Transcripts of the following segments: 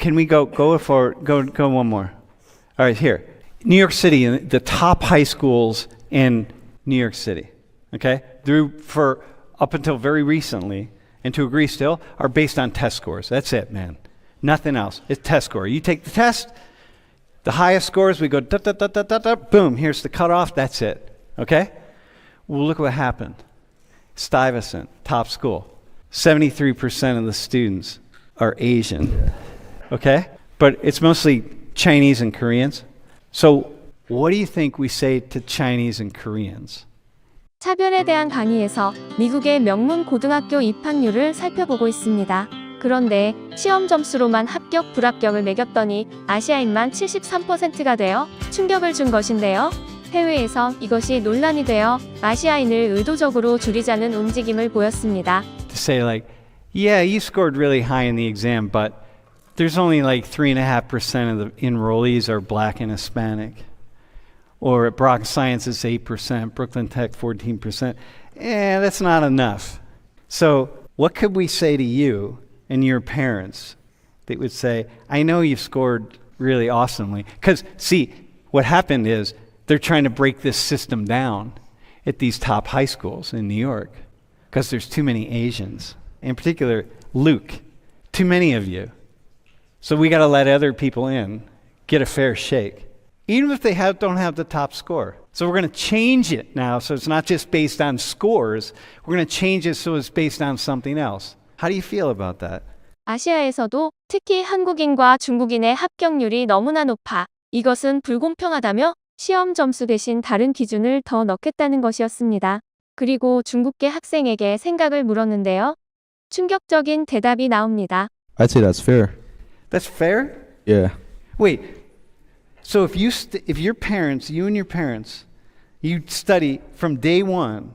can we go go for go go one more? All right, here. New York City, the top high schools in New York City, okay, through for up until very recently, and to agree still, are based on test scores. That's it, man. Nothing else. It's test score. You take the test, the highest scores, we go da da da da da da. Boom. Here's the cutoff. That's it. Okay. Well, look what happened. Stuyvesant, top school. 73% of the students are Asian. Okay? But it's mostly Chinese and Koreans. So, what do you think we say to Chinese and Koreans? 차별에 대한 강의에서 미국의 명문 고등학교 입학률을 살펴보고 있습니다. 그런데 시험 점수로만 합격, 불합격을 매겼더니 아시아인만 73%가 되어 충격을 준 것인데요. 해외에서 이것이 논란이 되어 아시아인을 의도적으로 줄이자는 움직임을 보였습니다. To say, like, yeah, you scored really high in the exam, but there's only like 3.5% of the enrollees are black and Hispanic. Or at Brock Science, it's 8%, Brooklyn Tech, 14%. Eh, that's not enough. So, what could we say to you and your parents that would say, I know you've scored really awesomely? Because, see, what happened is they're trying to break this system down at these top high schools in New York because there's too many Asians. In particular, Luke, too many of you. So we got to let other people in, get a fair shake, even if they have, don't have the top score. So we're going to change it now so it's not just based on scores. We're going to change it so it's based on something else. How do you feel about that? 아시아에서도 특히 한국인과 중국인의 합격률이 너무나 높아 이것은 불공평하다며 시험 점수 대신 다른 기준을 더 넣겠다는 것이었습니다. 그리고 중국계 학생에게 생각을 물었는데요. 충격적인 대답이 나옵니다. I'd say that's fair. That's fair? Yeah. Wait. So if you st- if your parents, you and your parents, you study from day 1,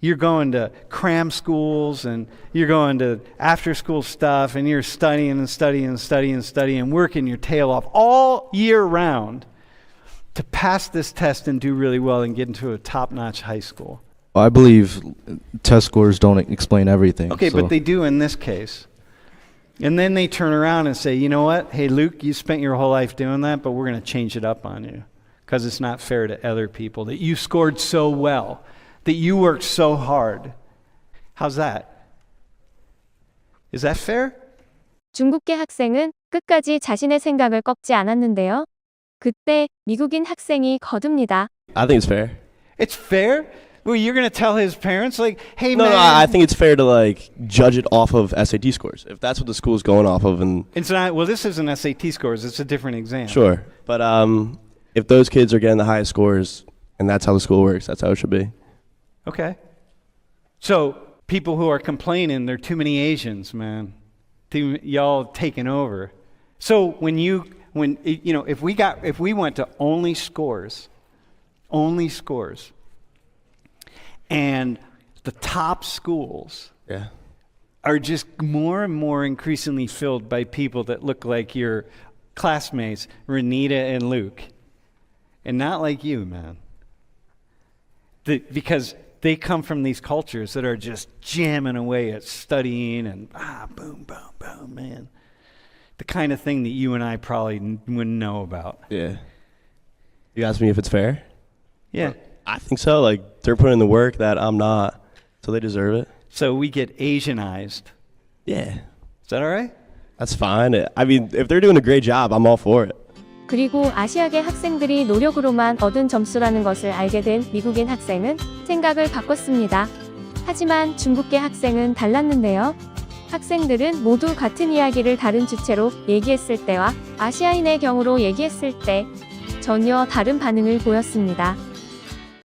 you're going to cram schools and you're going to after school stuff and you're studying and studying and studying and studying and working your tail off all year round to pass this test and do really well and get into a top-notch high school. I believe test scores don't explain everything. Okay, so- but they do in this case. And then they turn around and say, you know what? Hey, Luke, you spent your whole life doing that, but we're going to change it up on you because it's not fair to other people that you scored so well, that you worked so hard. How's that? Is that fair? 중국계 학생은 끝까지 자신의 생각을 꺾지 않았는데요. 그때 미국인 학생이 거듭니다. I think it's fair. It's fair? Well, you're going to tell his parents, like, hey, No, man. no, I I think it's fair to like judge it off of SAT scores. If that's what the school's going off of, and it's not, well, this isn't SAT scores, it's a different exam. sure. But um, if those kids are getting the highest scores, and that's how the school works, that's how it should be. Okay. So people who are complaining there are too many Asians, man, too, y'all taking over. So when you when you know if we got if we went to only scores, only scores, and the top schools Yeah. are just more and more increasingly filled by people that look like your classmates, Renita and Luke, and not like you, man. The, because they come from these cultures that are just jamming away at studying and ah, boom, boom, boom, man. The kind of thing that you and I probably n- wouldn't know about. Yeah. You asked me if it's fair. Yeah. I think so. Like they're putting in the work that I'm not, so they deserve it. So we get Asianized. Yeah. Is that all right? That's fine. I mean, if they're doing a great job, I'm all for it. 그리고 아시아계 학생들이 노력으로만 얻은 점수라는 것을 알게 된 미국인 학생은 생각을 바꿨습니다. 하지만 중국계 학생은 달랐는데요. 학생들은 모두 같은 이야기를 다른 주체로 얘기했을 때와 아시아인의 경우로 얘기했을 때 전혀 다른 반응을 보였습니다.